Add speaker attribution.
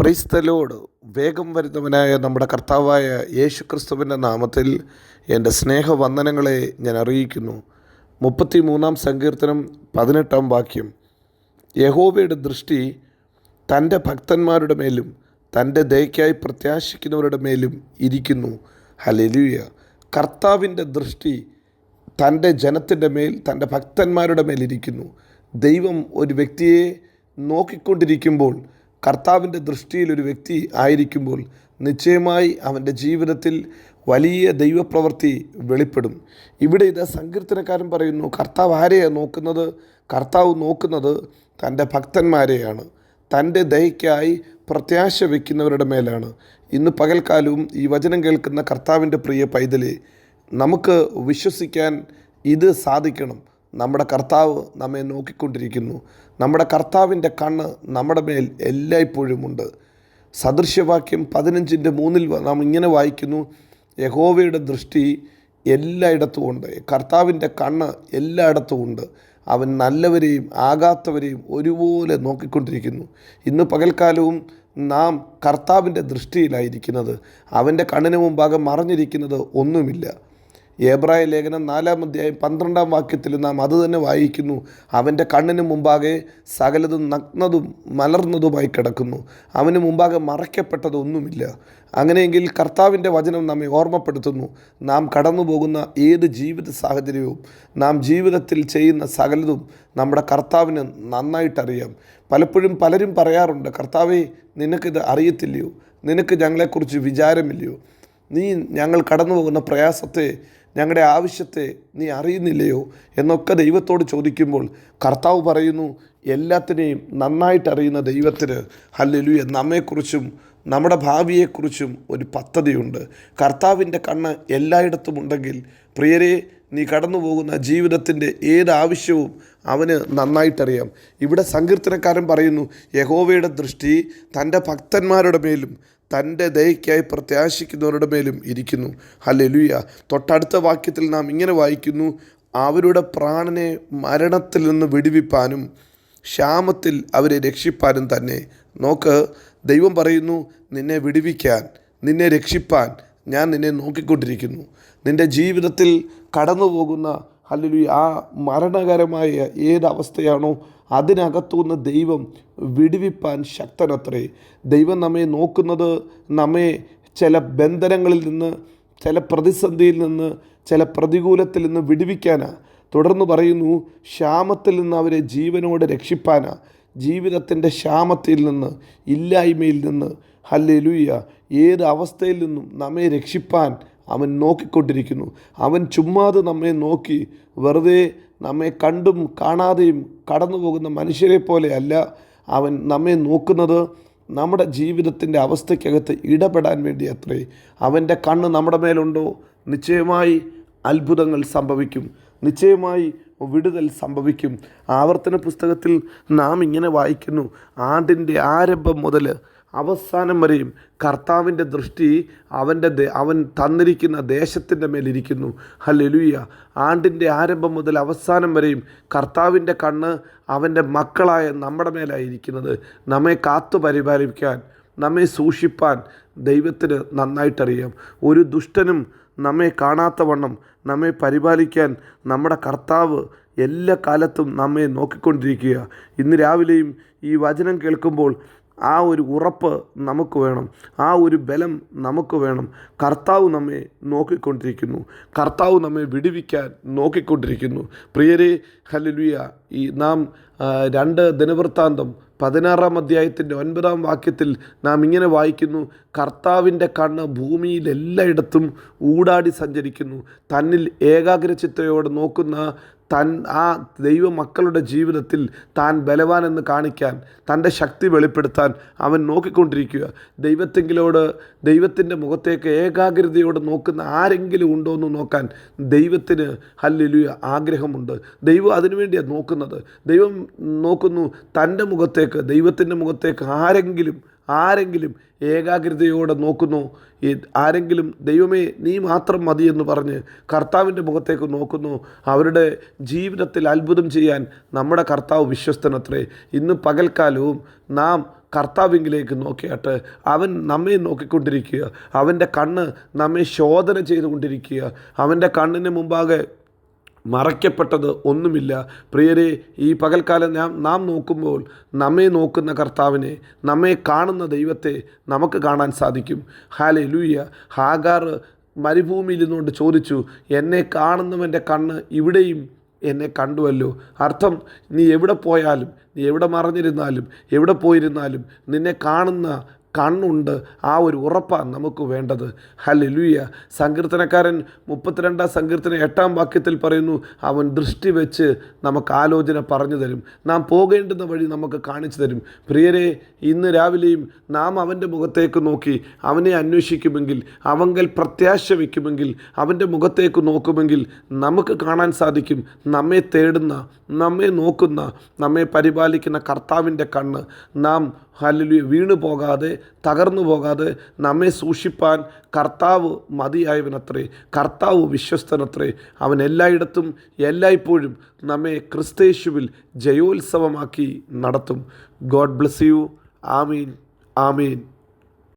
Speaker 1: ക്രൈസ്തലോട് വേഗം വരുന്നവനായ നമ്മുടെ കർത്താവായ യേശു ക്രിസ്തുവിന്റെ നാമത്തിൽ എന്റെ സ്നേഹവന്ദനങ്ങളെ ഞാൻ അറിയിക്കുന്നു. മുപ്പത്തി മൂന്നാം സങ്കീർത്തനം പതിനെട്ടാം വാക്യം. യഹോവയുടെ ദൃഷ്ടി തന്റെ ഭക്തന്മാരുടെ മേലും തന്റെ ദയക്കായി പ്രത്യാശിക്കുന്നവരുടെ മേലും ഇരിക്കുന്നു. ഹലലുയ കർത്താവിന്റെ ദൃഷ്ടി തന്റെ ജനത്തിന്റെ മേൽ തന്റെ ഭക്തന്മാരുടെ മേലിരിക്കുന്നു ദൈവം ഒരു വ്യക്തിയെ നോക്കിക്കൊണ്ടിരിക്കുമ്പോൾ കർത്താവിന്റെ ദൃഷ്ടിയിൽ ഒരു വ്യക്തി ആയിരിക്കുമ്പോൾ നിശ്ചയമായി അവന്റെ ജീവിതത്തിൽ വലിയ ദൈവപ്രവൃത്തി വെളിപ്പെടും. ഇവിടെ ഇത് സങ്കീർത്തനക്കാരൻ പറയുന്നു കർത്താവ് ആരെയാണ് നോക്കുന്നത്? കർത്താവ് നോക്കുന്നത് തന്റെ ഭക്തന്മാരെയാണ്. തന്റെ ദയയ്ക്കായി പ്രത്യാശ വയ്ക്കുന്നവരുടെ മേലാണ്. ഇന്ന് പകൽക്കാലവും ഈ വചനം കേൾക്കുന്ന കർത്താവിന്റെ പ്രിയ പൈതലെ നമുക്ക് വിശ്വസിക്കാൻ ഇത് സാധിക്കണം. നമ്മുടെ കർത്താവ് നമ്മെ നോക്കിക്കൊണ്ടിരിക്കുന്നു. നമ്മുടെ കർത്താവിന്റെ കണ്ണ് നമ്മുടെ മേൽ എല്ലായ്പ്പോഴുമുണ്ട് സദൃശ്യവാക്യം പതിനഞ്ചിന്റെ മൂന്നിൽ നാം ഇങ്ങനെ വായിക്കുന്നു യഹോവയുടെ ദൃഷ്ടി എല്ലായിടത്തും ഉണ്ട്. കർത്താവിന്റെ കണ്ണ് എല്ലായിടത്തും ഉണ്ട്. അവൻ നല്ലവരെയും ആകാത്തവരെയും ഒരുപോലെ നോക്കിക്കൊണ്ടിരിക്കുന്നു. ഇന്ന് പകൽക്കാലവും നാം കർത്താവിന്റെ ദൃഷ്ടിയിലായിരിക്കുന്നത്. അവന്റെ കണ്ണിന് മുമ്പാകെ മറഞ്ഞിരിക്കുന്നത് ഒന്നുമില്ല. ഏബ്രായ ലേഖനം നാലാം അധ്യായം പന്ത്രണ്ടാം വാക്യത്തിൽ നാം അത് തന്നെ വായിക്കുന്നു. അവന്റെ കണ്ണിന് മുമ്പാകെ സകലതും നഗ്നതും മലർന്നതുമായി കിടക്കുന്നു. അവന് മുമ്പാകെ മറയ്ക്കപ്പെട്ടതൊന്നുമില്ല. അങ്ങനെയെങ്കിൽ കർത്താവിന്റെ വചനം നമ്മെ ഓർമ്മപ്പെടുത്തുന്നു. നാം കടന്നു പോകുന്ന ഏത് ജീവിത സാഹചര്യവും നാം ജീവിതത്തിൽ ചെയ്യുന്ന സകലതും നമ്മുടെ കർത്താവിന് നന്നായിട്ടറിയാം. പലപ്പോഴും പലരും പറയാറുണ്ട് കർത്താവേ നിനക്കിത് അറിയത്തില്ലയോ? നിനക്ക് ഞങ്ങളെക്കുറിച്ച് വിചാരമില്ലയോ? നീ ഞങ്ങൾ കടന്നു പോകുന്ന പ്രയാസത്തെ ഞങ്ങളുടെ ആവശ്യത്തെ നീ അറിയുന്നില്ലയോ എന്നൊക്കെ ദൈവത്തോട് ചോദിക്കുമ്പോൾ കർത്താവ് പറയുന്നു എല്ലാത്തിനെയും നന്നായിട്ട് അറിയുന്ന ദൈവത്തിന് ഹല്ലേലൂയ. നമ്മെക്കുറിച്ചും നമ്മുടെ ഭാവിയെക്കുറിച്ചും ഒരു പദ്ധതിയുണ്ട്. കർത്താവിന്റെ കണ്ണ് എല്ലായിടത്തും ഉണ്ടെങ്കിൽ പ്രിയരെ നീ കടന്നു പോകുന്ന ജീവിതത്തിന്റെ ഏത് ആവശ്യവും അവന് നന്നായിട്ടറിയാം. ഇവിടെ സങ്കീർത്തനക്കാരൻ പറയുന്നു യഹോവയുടെ ദൃഷ്ടി തന്റെ ഭക്തന്മാരുടെ മേലും തന്റെ ദയയ്ക്കായി പ്രത്യാശിക്കുന്നവരുടെ മേലും ഇരിക്കുന്നു. ഹല്ലേലൂയ. തൊട്ടടുത്ത വാക്യത്തിൽ നാം ഇങ്ങനെ വായിക്കുന്നു അവരുടെ പ്രാണനെ മരണത്തിൽ നിന്ന് വിടുവിപ്പാനും ക്ഷാമത്തിൽ അവരെ രക്ഷിപ്പാനും തന്നെ. നോക്ക് ദൈവം പറയുന്നു നിന്നെ വിടുവിക്കാൻ നിന്നെ രക്ഷിപ്പാൻ ഞാൻ നിന്നെ നോക്കിക്കൊണ്ടിരിക്കുന്നു. നിന്റെ ജീവിതത്തിൽ കടന്നു പോകുന്ന അല്ലെങ്കിൽ ആ മരണകരമായ ഏതവസ്ഥയാണോ അതിനകത്തുനിന്ന് ദൈവം വിടുവിപ്പാൻ ശക്തനത്രേ. ദൈവം നമ്മെ നോക്കുന്നത് നമ്മെ ചില ബന്ധനങ്ങളിൽ നിന്ന് ചില പ്രതിസന്ധിയിൽ നിന്ന് ചില പ്രതികൂലത്തിൽ നിന്ന് വിടുവിക്കാനാ. തുടർന്ന് പറയുന്നു ക്ഷാമത്തിൽ നിന്ന് അവരെ ജീവനോട് രക്ഷിപ്പാനാ. ജീവിതത്തിന്റെ ക്ഷാമത്തിൽ നിന്ന് ഇല്ലായ്മയിൽ നിന്ന് ഹല്ലേലൂയ ഏത് അവസ്ഥയിൽ നിന്നും നമ്മെ രക്ഷിപ്പാൻ അവൻ നോക്കിക്കൊണ്ടിരിക്കുന്നു. അവൻ ചുമ്മാതെ നമ്മെ നോക്കി വെറുതെ നമ്മെ കണ്ടും കാണാതെയും കടന്നു പോകുന്ന മനുഷ്യരെ പോലെയല്ല അവൻ നമ്മെ നോക്കുന്നത്. നമ്മുടെ ജീവിതത്തിന്റെ അവസ്ഥയ്ക്കകത്ത് ഇടപെടാൻ വേണ്ടി അത്രേ അവന്റെ കണ്ണ് നമ്മുടെ മേലുണ്ടോ? നിശ്ചയമായി അത്ഭുതങ്ങൾ സംഭവിക്കും. നിശ്ചയമായി വിടുതൽ സംഭവിക്കും. ആവർത്തന പുസ്തകത്തിൽ നാം ഇങ്ങനെ വായിക്കുന്നു. ആണ്ടിന്റെ ആരംഭം മുതൽ അവസാനം വരെയും കർത്താവിന്റെ ദൃഷ്ടി അവന്റെ അവൻ തന്നിരിക്കുന്ന ദേശത്തിന്റെ മേലിരിക്കുന്നു. ഹല്ലേലൂയ. ആണ്ടിന്റെ ആരംഭം മുതൽ അവസാനം വരെയും കർത്താവിന്റെ കണ്ണ് അവന്റെ മക്കളായ നമ്മുടെ മേലായിരിക്കുന്നത്. നമ്മെ കാത്തു പരിപാലിക്കാൻ നമ്മെ സൂക്ഷിപ്പാൻ ദൈവത്തിന് നന്നായിട്ടറിയാം. ഒരു ദുഷ്ടനും നമ്മെ കാണാത്തവണ്ണം നമ്മെ പരിപാലിക്കാൻ നമ്മുടെ കർത്താവ് എല്ലാ കാലത്തും നമ്മെ നോക്കിക്കൊണ്ടിരിക്കുക. ഇന്ന് രാവിലെയും ഈ വചനം കേൾക്കുമ്പോൾ ആ ഒരു ഉറപ്പ് നമുക്ക് വേണം. ആ ഒരു ബലം നമുക്ക് വേണം. കർത്താവ് നമ്മെ നോക്കിക്കൊണ്ടിരിക്കുന്നു. കർത്താവ് നമ്മെ വിടുവിക്കാൻ നോക്കിക്കൊണ്ടിരിക്കുന്നു. പ്രിയരെ ഹല്ലേലൂയ. ഈ നാം രണ്ട് ദിനവൃത്താന്തം പതിനാറാം അധ്യായത്തിന്റെ ഒൻപതാം വാക്യത്തിൽ നാം ഇങ്ങനെ വായിക്കുന്നു. കർത്താവിന്റെ കണ്ണ് ഭൂമിയിൽ എല്ലായിടത്തും ഊടാടി സഞ്ചരിക്കുന്നു. തന്നിൽ ഏകാഗ്രചിത്തയോടെ നോക്കുന്ന തൻ ആ ദൈവ മക്കളുടെ ജീവിതത്തിൽ താൻ ബലവാൻ എന്ന് കാണിക്കാൻ തന്റെ ശക്തി വെളിപ്പെടുത്താൻ അവൻ നോക്കിക്കൊണ്ടിരിക്കുക. ദൈവത്തെങ്കിലോട് ദൈവത്തിന്റെ മുഖത്തേക്ക് ഏകാഗ്രതയോടെ നോക്കുന്ന ആരെങ്കിലും ഉണ്ടോ എന്ന് നോക്കാൻ ദൈവത്തിന് ഹല്ലേലൂയ ആഗ്രഹമുണ്ട്. ദൈവം അതിനുവേണ്ടിയാണ് നോക്കുന്നത്. ദൈവം നോക്കുന്നു തന്റെ മുഖത്തേക്ക് ദൈവത്തിന്റെ മുഖത്തേക്ക് ആരെങ്കിലും ആരെങ്കിലും ഏകാഗ്രതയോടെ നോക്കുന്നു. ആരെങ്കിലും ദൈവമേ നീ മാത്രം മതി എന്ന് പറഞ്ഞ് കർത്താവിന്റെ മുഖത്തേക്ക് നോക്കുന്നു. അവരുടെ ജീവിതത്തിൽ അത്ഭുതം ചെയ്യാൻ നമ്മുടെ കർത്താവ് വിശ്വസ്തനത്രേ. ഇന്ന് പകൽക്കാലവും നാം കർത്താവിങ്കിലേക്ക് നോക്കിയാട്ട് അവൻ നമ്മെ നോക്കിക്കൊണ്ടിരിക്കുക. അവന്റെ കണ്ണ് നമ്മെ ശോധന ചെയ്തുകൊണ്ടിരിക്കുക. അവന്റെ കണ്ണിന് മുമ്പാകെ മറയ്ക്കപ്പെട്ടത് ഒന്നുമില്ല. പ്രിയരെ ഈ പകൽക്കാലം നാം നാം നോക്കുമ്പോൾ നമ്മെ നോക്കുന്ന കർത്താവിനെ നമ്മെ കാണുന്ന ദൈവത്തെ നമുക്ക് കാണാൻ സാധിക്കും. ഹാലെ ലൂയ ഹാഗാർ മരുഭൂമിയിൽ നിന്നുകൊണ്ട് ചോദിച്ചു എന്നെ കാണുന്നവന്റെ കണ്ണ് ഇവിടെയും എന്നെ കണ്ടുവല്ലോ. അർത്ഥം നീ എവിടെ പോയാലും നീ എവിടെ മറഞ്ഞിരുന്നാലും എവിടെ പോയിരുന്നാലും നിന്നെ കാണുന്ന കണ്ണുണ്ട്. ആ ഒരു ഉറപ്പാണ് നമുക്ക് വേണ്ടത്. ഹല്ലേലൂയ. സങ്കീർത്തനക്കാരൻ മുപ്പത്തിരണ്ടാം സങ്കീർത്തന എട്ടാം വാക്യത്തിൽ പറയുന്നു അവൻ ദൃഷ്ടി വെച്ച് നമുക്ക് ആലോചന പറഞ്ഞു തരും. നാം പോകേണ്ടുന്ന വഴി നമുക്ക് കാണിച്ചു തരും. പ്രിയരെ ഇന്ന് രാവിലെയും നാം അവന്റെ മുഖത്തേക്ക് നോക്കി അവനെ അന്വേഷിക്കുമെങ്കിൽ അവങ്കൽ പ്രത്യാശ വയ്ക്കുമെങ്കിൽ അവന്റെ മുഖത്തേക്ക് നോക്കുമെങ്കിൽ നമുക്ക് കാണാൻ സാധിക്കും നമ്മെ തേടുന്ന നമ്മെ നോക്കുന്ന നമ്മെ പരിപാലിക്കുന്ന കർത്താവിന്റെ കണ്ണ്. നാം ഹല്ലേലൂയ. വീണു പോകാതെ തകർന്നു പോകാതെ നമ്മെ സൂക്ഷിപ്പാൻ കർത്താവ് മതിയായവനത്രേ. കർത്താവ് വിശ്വസ്തനത്രേ. അവൻ എല്ലായിടത്തും എല്ലായ്പ്പോഴും നമ്മെ ക്രിസ്തേശുവിൽ ജയോത്സവമാക്കി നടത്തും. God bless you. Amin. Amin.